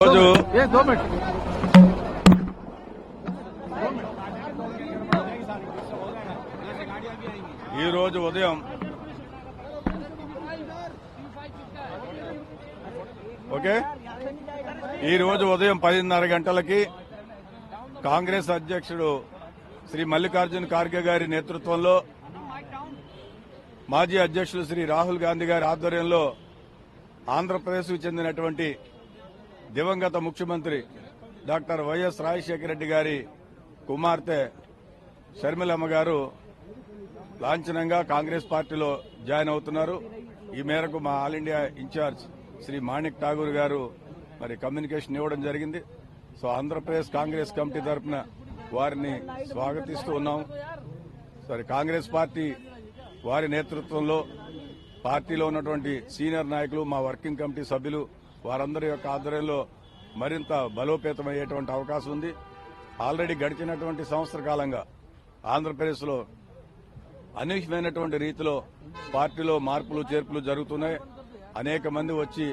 రోజు ఈ రోజు ఉదయం ఓకే? ఈ రోజు ఉదయం పదిన్నర గంటలకి కాంగ్రెస్ అధ్యక్షుడు శ్రీ మల్లికార్జున ఖార్గే గారి నేతృత్వంలో మాజీ అధ్యక్షుడు శ్రీ రాహుల్ గాంధీ గారి ఆధ్వర్యంలో ఆంధ్రప్రదేశ్కు చెందినటువంటి దివంగత ముఖ్యమంత్రి డాక్టర్ వైఎస్ రాజశేఖర రెడ్డి గారి కుమార్తె షర్మిలమ్మ గారు లాంఛనంగా కాంగ్రెస్ పార్టీలో జాయిన్ అవుతున్నారు. ఈ మేరకు మా all India incharge Shri Manik Tagore గారు మరి కమ్యూనికేషన్ ఇవ్వడం జరిగింది. సో ఆంధ్రప్రదేశ్ కాంగ్రెస్ కమిటీ తరఫున వారిని స్వాగతిస్తూ ఉన్నాం. సరే కాంగ్రెస్ పార్టీ వారి నేతృత్వంలో పార్టీలో ఉన్నటువంటి సీనియర్ నాయకులు మా వర్కింగ్ కమిటీ సభ్యులు వారందరి యొక్క ఆధ్వర్యంలో మరింత బలోపేతమయ్యేటువంటి అవకాశం ఉంది. ఆల్రెడీ గడిచినటువంటి సంవత్సర కాలంగా ఆంధ్రప్రదేశ్లో అనూహ్యమైనటువంటి రీతిలో పార్టీలో మార్పులు చేర్పులు జరుగుతున్నాయి. అనేక మంది వచ్చి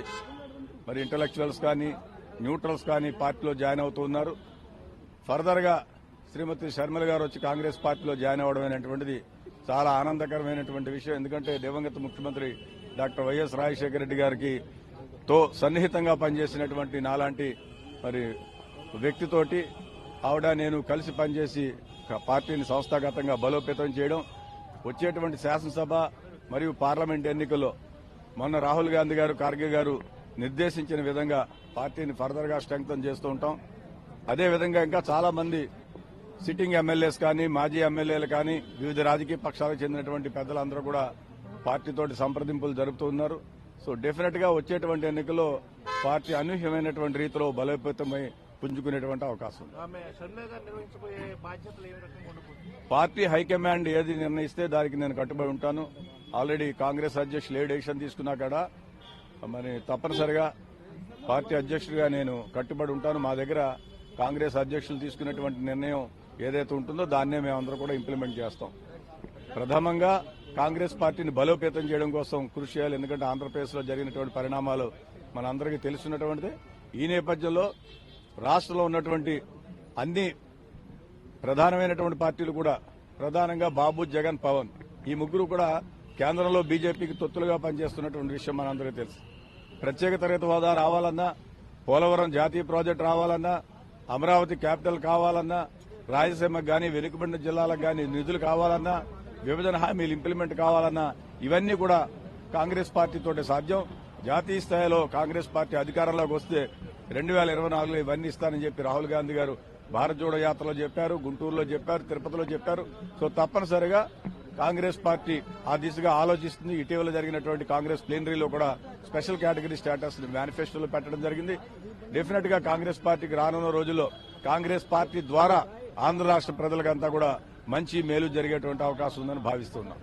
మరి ఇంటలెక్చువల్స్ కానీ న్యూట్రల్స్ కానీ పార్టీలో జాయిన్ అవుతూ ఉన్నారు. శ్రీమతి శర్మల గారు వచ్చి కాంగ్రెస్ పార్టీలో జాయిన్ అవ్వడం అనేటువంటిది చాలా ఆనందకరమైనటువంటి విషయం. ఎందుకంటే దివంగత ముఖ్యమంత్రి డాక్టర్ వైఎస్ రాజశేఖర రెడ్డి గారికి తో సన్నిహితంగా పనిచేసినటువంటి నాలాంటి మరి వ్యక్తితోటి ఆవిడ నేను కలిసి పనిచేసి పార్టీని సంస్థాగతంగా బలోపేతం చేయడం వచ్చేటువంటి శాసనసభ మరియు పార్లమెంట్ ఎన్నికల్లో మొన్న రాహుల్ గాంధీ గారు ఖార్గే గారు నిర్దేశించిన విధంగా పార్టీని ఫర్దర్గా స్ట్రెంగ్తన్ చేస్తూ ఉంటాం. అదేవిధంగా ఇంకా చాలా మంది సిట్టింగ్ ఎమ్మెల్యేస్ కానీ మాజీ ఎమ్మెల్యేలు కానీ వివిధ రాజకీయ పక్షాలకు చెందినటువంటి పెద్దలందరూ కూడా పార్టీతోటి సంప్రదింపులు జరుపుతూ ఉన్నారు. సో డెఫినెట్గా వచ్చేటువంటి ఎన్నికల్లో పార్టీ అనూహ్యమైనటువంటి రీతిలో బలోపేతమై పుంజుకునేటువంటి అవకాశం పార్టీ హైకమాండ్ ఏది నిర్ణయిస్తే దానికి నేను కట్టుబడి ఉంటాను. ఆల్రెడీ కాంగ్రెస్ అధ్యక్షులు ఏ డెసిషన్ తీసుకున్నా కూడా మరి తప్పనిసరిగా పార్టీ అధ్యక్షుడిగా నేను కట్టుబడి ఉంటాను. మా దగ్గర కాంగ్రెస్ అధ్యక్షులు తీసుకున్నటువంటి నిర్ణయం ఏదైతే ఉంటుందో దాన్నే మేమందరం కూడా ఇంప్లిమెంట్ చేస్తాం. ప్రథమంగా కాంగ్రెస్ పార్టీని బలోపేతం చేయడం కోసం కృషి చేయాలి. ఎందుకంటే ఆంధ్రప్రదేశ్లో జరిగినటువంటి పరిణామాలు మనందరికీ తెలుసున్నటువంటిది. ఈ నేపథ్యంలో రాష్ట్రంలో ఉన్నటువంటి అన్ని ప్రధానమైనటువంటి పార్టీలు కూడా ప్రధానంగా బాబు జగన్ పవన్ ఈ ముగ్గురు కూడా కేంద్రంలో బీజేపీకి తొత్తులుగా పనిచేస్తున్నటువంటి విషయం మనందరికీ తెలుసు. ప్రత్యేక తరగతి హోదా రావాలన్నా పోలవరం జాతీయ ప్రాజెక్టు రావాలన్నా అమరావతి క్యాపిటల్ కావాలన్నా రాయలసీమకు గాని వెనుకబడిన జిల్లాలకు గాని నిధులు కావాలన్నా విభజన హామీలు ఇంప్లిమెంట్ కావాలన్నా ఇవన్నీ కూడా కాంగ్రెస్ పార్టీతో సాధ్యం. జాతీయ స్థాయిలో కాంగ్రెస్ పార్టీ అధికారంలోకి వస్తే రెండు వేల ఇరవై నాలుగులో ఇవన్నీ ఇస్తానని చెప్పి రాహుల్ గాంధీ గారు భారత్ జోడో యాత్రలో చెప్పారు గుంటూరులో చెప్పారు తిరుపతిలో చెప్పారు. సో తప్పనిసరిగా కాంగ్రెస్ పార్టీ ఆ దిశగా ఆలోచిస్తుంది. ఇటీవల జరిగినటువంటి కాంగ్రెస్ ప్లేనరీలో కూడా స్పెషల్ కేటగిరీ స్టేటస్ మేనిఫెస్టోలో పెట్టడం జరిగింది. డెఫినెట్గా కాంగ్రెస్ పార్టీకి రానున్న రోజుల్లో కాంగ్రెస్ పార్టీ ద్వారా ఆంధ్ర రాష్ట్ర ప్రజలకంతా కూడా మంచి మేలు జరిగేటువంటి అవకాశం ఉందని భావిస్తున్నాం.